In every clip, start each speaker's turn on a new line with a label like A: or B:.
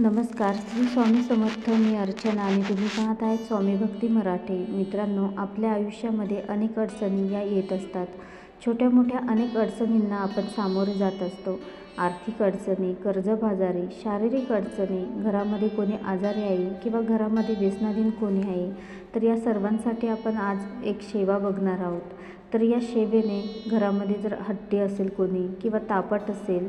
A: नमस्कार श्री स्वामी समर्थ मी अर्चना आणि तुम्ही पाहत आहेत स्वामी भक्ती मराठे. मित्रांनो आपल्या आयुष्यामध्ये अनेक अडचणी या येत असतात. छोट्या मोठ्या अनेक अडचणींना आपण सामोरे जात असतो. आर्थिक अडचणी कर्जबाजारी शारीरिक अडचणी घरामध्ये कोणी आजारी आहे किंवा घरामध्ये व्यसनाधीन कोणी आहे तर या सर्वांसाठी आपण आज एक सेवा बघणार आहोत. तर या सेवेने घरामध्ये जर हट्टी असेल कोणी किंवा तापट असेल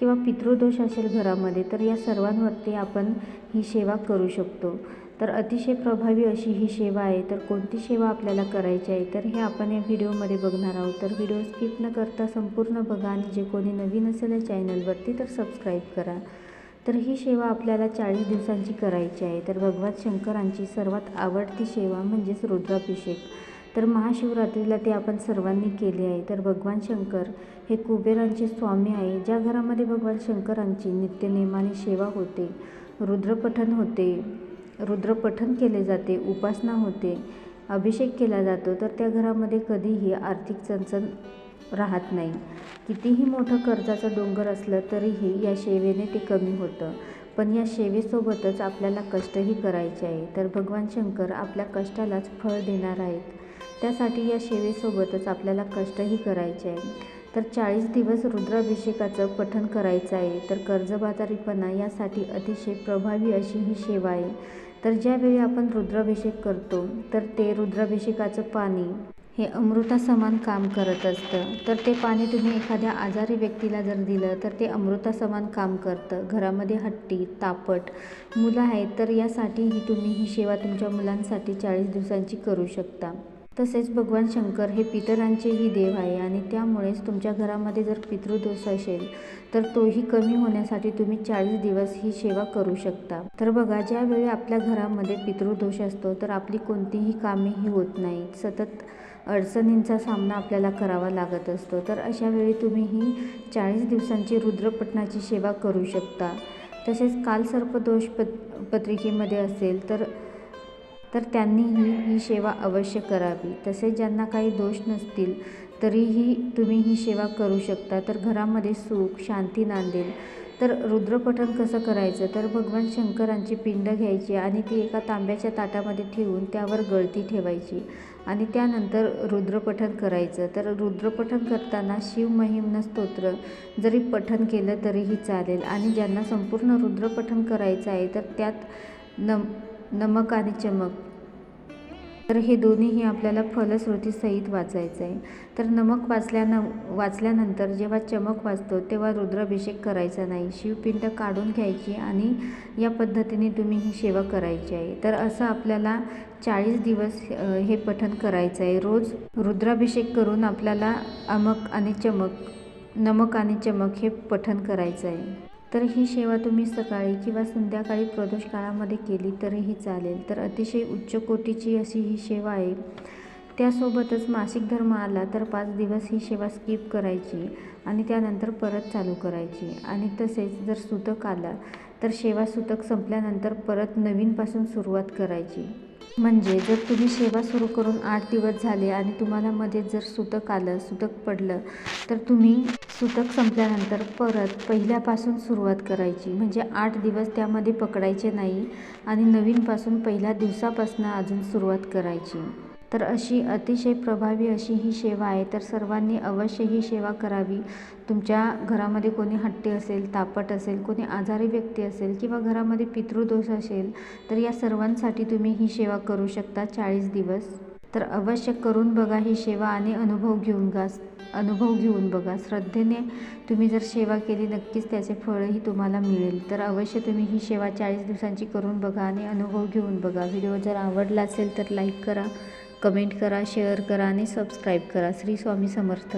A: किंवा पितृदोष असेल घरामध्ये तर या सर्वांवरती आपण ही सेवा करू शकतो. तर अतिशय प्रभावी अशी ही सेवा आहे. तर कोणती सेवा आपल्याला करायची आहे तर हे आपण या व्हिडिओमध्ये बघणार आहोत. तर व्हिडिओ स्किप न करता संपूर्ण बघा आणि जे कोणी नवीन असेल या चॅनलवरती तर सबस्क्राईब करा. तर ही सेवा आपल्याला चाळीस दिवसांची करायची आहे. तर भगवान शंकरांची सर्वात आवडती सेवा म्हणजेच रुद्राभिषेक. तर महाशिवरात्रीला ते आपण सर्वांनी केले आहे. तर भगवान शंकर हे कुबेरांचे स्वामी आहे. ज्या घरामध्ये भगवान शंकरांची नित्यनेमाने सेवा होते रुद्रपठन होते रुद्रपठन केले जाते उपासना होते अभिषेक केला जातो तर त्या घरामध्ये कधीही आर्थिक चणचण राहत नाही. कितीही मोठं कर्जाचं डोंगर असलं तरीही या सेवेने ते कमी होतं. पण या सेवेसोबतच आपल्याला कष्टही करायचे आहे. तर भगवान शंकर आपल्या कष्टालाच फळ देणार आहेत. त्यासाठी या सेवेसोबतच आपल्याला कष्टही करायचे आहे. तर चाळीस दिवस रुद्राभिषेकाचं पठण करायचं आहे. तर कर्जबाजारीपणा यासाठी अतिशय प्रभावी अशी ही सेवा आहे. तर ज्यावेळी आपण रुद्राभिषेक करतो तर ते रुद्राभिषेकाचं पाणी हे अमृतासमान काम करत असतं. तर ते पाणी तुम्ही एखाद्या आजारी व्यक्तीला जर दिलं तर ते अमृतासमान काम करतं. घरामध्ये हट्टी तापट मुलं आहेत तर यासाठीही तुम्ही ही सेवा तुमच्या मुलांसाठी चाळीस दिवसांची करू शकता. तसेच भगवान शंकर हे पितरांचेही देव आहे आणि त्यामुळेच तुमच्या घरामध्ये जर पितृदोष असेल तर तोही कमी होण्यासाठी तुम्ही चाळीस दिवस ही सेवा करू शकता. तर बघा ज्यावेळी आपल्या घरामध्ये पितृदोष असतो तर आपली कोणतीही कामेही होत नाही. सतत अडचणींचा सामना आपल्याला करावा लागत असतो. तर अशा वेळी तुम्ही ही चाळीस दिवसांची रुद्रपटनाची सेवा करू शकता. तसेच कालसर्पदोष पत पत्रिकेमध्ये असेल तर तर त्यांनीही ही सेवा अवश्य करावी. तसेच ज्यांना काही दोष नसतील तरीही तुम्ही ही सेवा करू शकता. तर घरामध्ये सुख शांती नांदेल. तर रुद्रपठण कसं करायचं? तर भगवान शंकरांची पिंड घ्यायची आणि ती एका तांब्याच्या ताटामध्ये ठेवून त्यावर गळती ठेवायची आणि त्यानंतर रुद्रपठण करायचं. तर रुद्रपठण करताना शिवमहिम्न स्तोत्र जरी पठण केलं तरीही चालेल. आणि ज्यांना संपूर्ण रुद्रपठण करायचं आहे तर त्यात नम नमक आणि चमक. तर हे दोन्हीही आपल्याला फलश्रुतीसहित वाचायचं आहे. तर नमक वाचल्यानं वाचल्यानंतर जेव्हा चमक वाचतो तेव्हा रुद्राभिषेक करायचा नाही. शिवपिंड काढून घ्यायची आणि या पद्धतीने तुम्ही ही सेवा करायची आहे. तर असं आपल्याला चाळीस दिवस हे पठण करायचं आहे. रोज रुद्राभिषेक करून आपल्याला अमक आणि चमक नमक आणि चमक हे पठण करायचं आहे. तर ही सेवा तुम्ही सकाळी किंवा संध्याकाळी प्रदोष काळामध्ये केली तरीही चालेल. तर अतिशय उच्च कोटीची अशी ही सेवा आहे. त्यासोबतच मासिक धर्म आला तर पाच दिवस ही सेवा स्किप करायची आणि त्यानंतर परत चालू करायची. आणि तसेच जर सुतक आला तर सेवा सुतक संपल्यानंतर परत नवीनपासून सुरुवात करायची. म्हणजे जर तुम्ही सेवा सुरू करून आठ दिवस झाले आणि तुम्हाला मध्ये जर सुतक आलं सुतक पडलं तर तुम्ही सुतक संपल्यानंतर परत पहिल्यापासून सुरुवात करायची. म्हणजे आठ दिवस त्यामध्ये पकडायचे नाही आणि नवीनपासून पहिल्या दिवसापासून अजून सुरुवात करायची. तर अशी अतिशय प्रभावी अशी ही सेवा आहे. तर सर्वांनी अवश्य ही सेवा करावी. तुमच्या घरामध्ये कोणी हट्टी असेल तापट असेल कोणी आजारी व्यक्ती असेल किंवा घरामध्ये पितृदोष असेल तर या सर्वांसाठी तुम्ही ही सेवा करू शकता चाळीस दिवस. तर अवश्य करून बघा ही सेवा आणि अनुभव घेऊन गा अनुभव घेऊन बघा. श्रद्धेने तुम्ही जर सेवा केली नक्कीच त्याचे फळही तुम्हाला मिळेल. तर अवश्य तुम्ही ही सेवा चाळीस दिवसांची करून बघा आणि अनुभव घेऊन बघा. व्हिडिओ जर आवडला असेल तर लाईक करा. कमेंट करा शेअर करा आणि सबस्क्राईब करा. श्री स्वामी समर्थ.